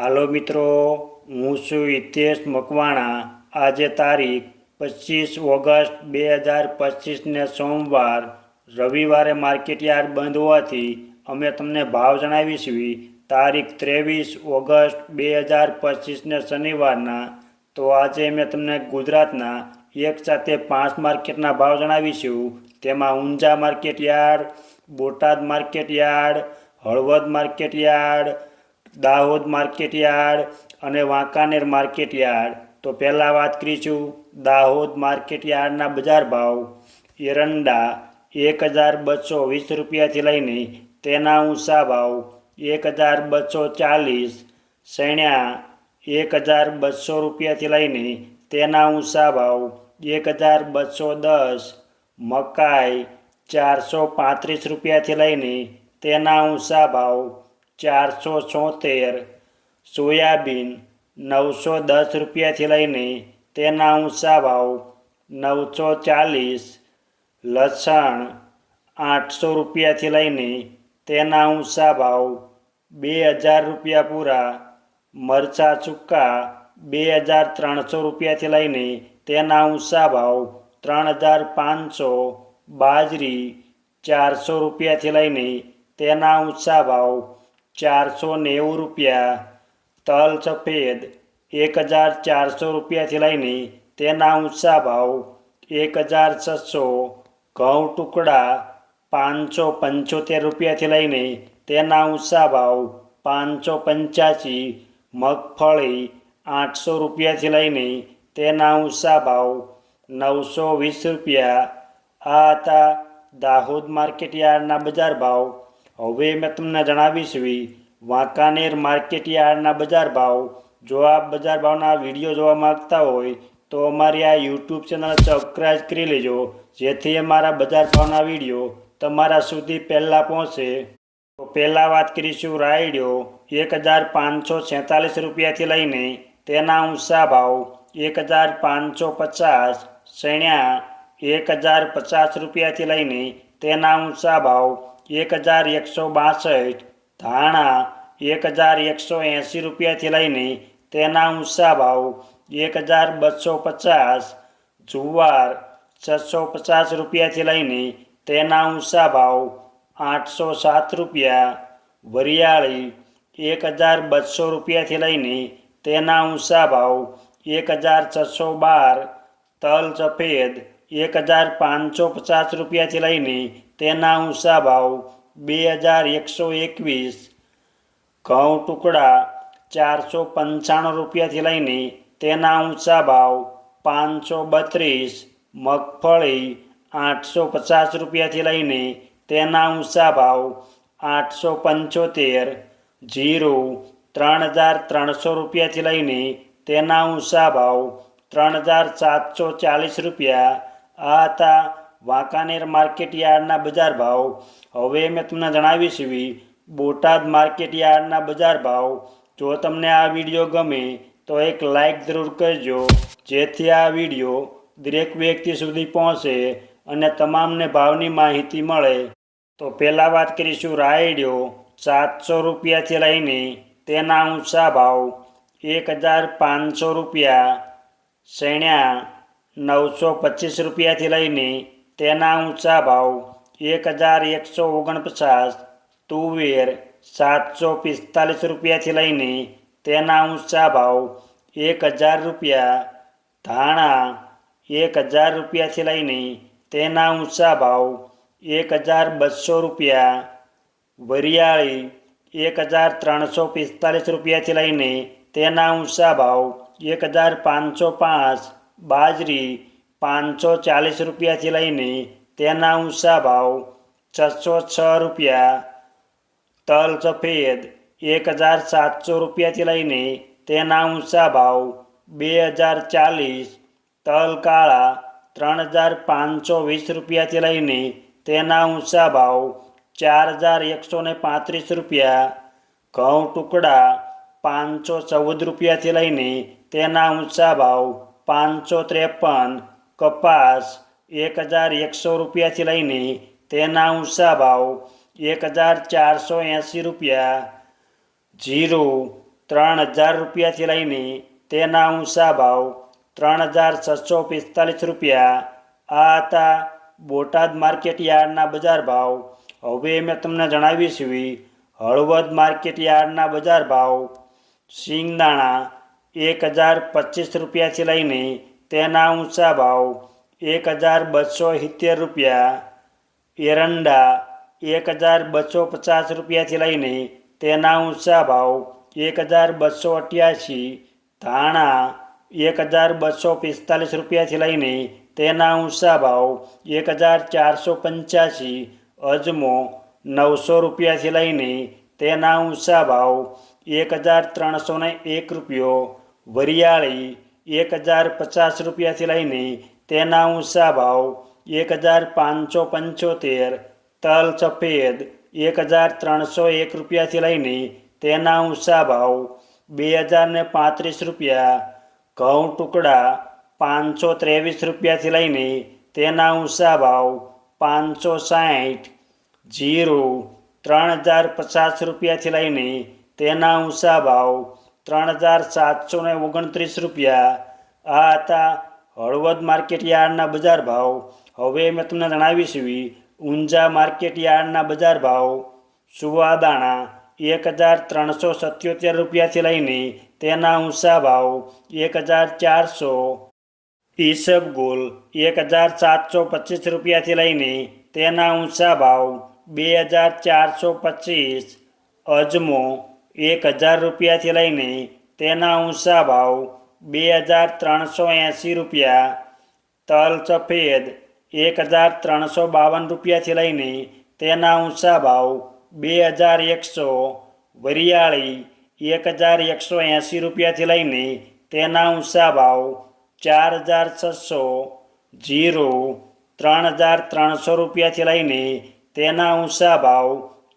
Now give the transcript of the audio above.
હાલો મિત્રો, હું છું હિતેશ મકવાણા. આજે તારીખ પચીસ ઓગસ્ટ બે હજાર પચીસને સોમવાર. રવિવારે માર્કેટ યાર્ડ બંધ હોવાથી અમે તમને ભાવ જણાવીશું. તારીખ ત્રેવીસ ઓગસ્ટ બે હજાર પચીસને શનિવારના. તો આજે મેં તમને ગુજરાતના એક સાથે પાંચ માર્કેટના ભાવ જણાવીશું. તેમાં Unjha market yard, Botad market yard, Halvad market yard Dahod market yard અને વાંકાનેર માર્કેટ યાર્ડ તો પહેલાં વાત કરીશું દાહોદ માર્કેટ યાર્ડના બજાર ભાવ. એરંડા એક હજાર બસો વીસ રૂપિયાથી લઈને તેના ઊંચા ભાવ એક હજાર બસો ચાલીસ. સૈણ્યા એક હજાર બસો રૂપિયાથી લઈને તેના ઊંચા ભાવ એક હજાર બસો દસ. મકાઈ ચારસો પાંત્રીસ રૂપિયાથી લઈને તેના ઊંચા ભાવ ચારસો છોતેર સોયાબીન નવસો દસ રૂપિયાથી લઈને તેના ઊંચા ભાવ નવસો ચાલીસ, લસણ આઠસો રૂપિયાથી લઈને તેના ઊંચા ભાવ બે હજાર રૂપિયા પૂરા, મરચાં ચૂક્કા બે હજાર ત્રણસો રૂપિયાથી લઈને તેના ઊંચા ભાવ ત્રણ હજાર પાંચસો, બાજરી ચારસો રૂપિયાથી લઈને તેના ઊંચા ભાવ ચારસો નેવું રૂપિયા તલ સફેદ એક હજાર ચારસો રૂપિયાથી લઈને તેના ઊંચા ભાવ એક હજાર છસો ઘઉં ટુકડા પાંચસો પંચોતેર રૂપિયાથી લઈને તેના ઊંચા ભાવ પાંચસો પંચ્યાસી મગફળી આઠસો રૂપિયાથી લઈને તેના ઊંચા ભાવ નવસો વીસ રૂપિયા આ હતા દાહોદ માર્કેટ યાર્ડના બજાર ભાવ હવે મેં તમને જણાવીશું વાંકાનેર માર્કેટ યાર્ડના બજાર ભાવ. જો આપ બજાર ભાવના વીડિયો જોવા માંગતા હોય, તો અમારી આ યુટ્યુબ ચેનલ સબસ્ક્રાઈબ કરી લેજો, જેથી અમારા બજાર ભાવના વીડિયો તમારા સુધી પહેલાં પહોંચે. તો પહેલાં વાત કરીશું રાયડ્યો એક હજાર પાંચસો છેતાલીસ રૂપિયાથી લઈને તેના ઊંચા ભાવ, એક હજાર પાંચસો પચાસ શેણ્યા એક હજાર પચાસ રૂપિયાથી લઈને તેના ઊંચા ભાવ. એક હજાર એકસો બાસઠ, ધાણા એક હજાર એકસો એંસી રૂપિયાથી લઈને તેના ઊંચા ભાવ એક હજાર બસો પચાસ, જુવાર છસો પચાસ રૂપિયાથી લઈને તેના ઊંચા ભાવ આઠસો સાત રૂપિયા, વરિયાળી એક હજાર બસો રૂપિયાથી લઈને તેના ઊંચા ભાવ એક હજાર છસો બાર, તલ સફેદ એક હજાર પાંચસો પચાસ રૂપિયાથી લઈને તેના ઊંચા ભાવ બે હજાર એકસો એકવીસ ઘઉં ટુકડા ચારસો પંચાણું રૂપિયાથી લઈને તેના ઊંચા ભાવ પાંચસો બત્રીસ, મગફળી આઠસો પચાસ રૂપિયાથી લઈને તેના ઊંચા ભાવ આઠસો પંચોતેર, જીરું ત્રણ હજાર ત્રણસો રૂપિયાથી લઈને તેના ઊંચા ભાવ ત્રણ હજાર સાતસો ચાલીસ રૂપિયા, આ હતા વાંકાનેર માર્કેટ યાર્ડના બજાર ભાવ. હવે મેં તમને જણાવી એવી બોટાદ માર્કેટ યાર્ડના બજાર ભાવ. જો તમને આ વીડિયો ગમે, તો એક લાઈક જરૂર કરજો, જેથી આ વીડિયો દરેક વ્યક્તિ સુધી પહોંચે અને તમામને ભાવની માહિતી મળે. તો પહેલાં વાત કરીશું રાયડિયો સાતસો રૂપિયાથી લઈને તેના ઊંચા ભાવ. એક હજાર પાંચસો રૂપિયા, શેણ્યા, નવસો પચીસ રૂપિયાથી લઈને તેના ઊંચા ભાવ એક હજાર એકસો ઓગણપચાસ, તુવેર સાતસો પિસ્તાલીસ રૂપિયાથી લઈને તેના ઊંચા ભાવ એક હજાર રૂપિયા, ધાણા એક હજાર રૂપિયાથી લઈને તેના ઊંચા ભાવ એક હજાર બસો રૂપિયા, વરિયાળી એક હજાર ત્રણસો પિસ્તાલીસ રૂપિયાથી લઈને તેના ઊંચા ભાવ એક હજાર પાંચસો પાંચ, બાજરી પાંચસો ચાલીસ રૂપિયાથી લઈને તેના ઊંચા ભાવ છસો છ રૂપિયા તલ સફેદ એક હજાર સાતસો રૂપિયાથી લઈને તેના ઊંચા ભાવ બે હજાર ચાલીસ તલ કાળા ત્રણ હજાર પાંચસો વીસ રૂપિયાથી લઈને તેના ઊંચા ભાવ ચાર હજાર એકસો ને પાંત્રીસ રૂપિયા ઘઉં ટુકડા પાંચસો ચૌદ રૂપિયાથી લઈને તેના ઊંચા ભાવ પાંચસો ત્રેપન કપાસ એક હજાર એકસો રૂપિયાથી લઈને તેના ઊંચા ભાવ એક હજાર ચારસો એંસી રૂપિયા, જીરું ત્રણ હજાર રૂપિયાથી લઈને તેના ઊંચા ભાવ ત્રણ હજાર છસો પિસ્તાલીસ રૂપિયા. આ હતા બોટાદ માર્કેટ યાર્ડના બજાર ભાવ. હવે મેં તમને જણાવીશું હળવદ માર્કેટ યાર્ડના બજાર ભાવ. સિંગદાણા એક હજાર પચીસ રૂપિયાથી લઈને તેના ઊંચા ભાવ એક હજાર બસો સિત્તેર રૂપિયા, એરંડા એક હજાર બસો પચાસ રૂપિયાથી લઈને તેના ઊંચા ભાવ એક હજાર બસો અઠ્યાસી, ધાણા એક હજાર બસો પિસ્તાલીસ રૂપિયાથી લઈને તેના ઊંચા ભાવ એક હજાર ચારસો પંચ્યાસી, અજમો નવસો રૂપિયાથી લઈને તેના ઊંચા ભાવ એક હજાર ત્રણસો એક રૂપિયો, વરિયાળી એક હજાર પચાસ રૂપિયાથી લઈને તેના ઊંચા ભાવ એક હજાર પાંચસો પંચોતેર, તલ સફેદ એક હજાર ત્રણસો એક રૂપિયાથી લઈને તેના ઊંચા ભાવ બે હજાર ને પાંત્રીસ રૂપિયા, ઘઉં ટુકડા પાંચસો ત્રેવીસ રૂપિયાથી લઈને તેના ઊંચા ભાવ પાંચસો સાઠ જીરું ત્રણ હજાર પચાસ રૂપિયાથી લઈને તેના ઊંચા ભાવ ત્રણ હજાર સાતસો ને ઓગણત્રીસ રૂપિયા. આ હતા હળવદ માર્કેટ યાર્ડના બજાર ભાવ. હવે મેં તમને જણાવીશું ઊંઝા માર્કેટ યાર્ડના બજાર ભાવ. સુવાદાણા એક હજાર ત્રણસો સત્યોતેર રૂપિયાથી લઈને તેના ઊંચા ભાવ એક હજાર ચારસો. ઈસબગુલ એક હજાર સાતસો પચીસ રૂપિયાથી લઈને તેના ઊંચા ભાવ બે હજાર ચારસો પચીસ. અજમો એક હજાર રૂપિયાથી લઈને તેના ઊંચા ભાવ બે હજાર ત્રણસો એંસી રૂપિયા, તલ સફેદ એક હજાર ત્રણસો બાવન રૂપિયાથી લઈને તેના ઊંચા ભાવ બે હજાર એકસો, વરિયાળી એક હજાર એકસો એંસી રૂપિયાથી લઈને તેના ઊંચા ભાવ ચાર હજાર છસો, જીરું ત્રણ હજાર ત્રણસો રૂપિયાથી લઈને તેના ઊંચા ભાવ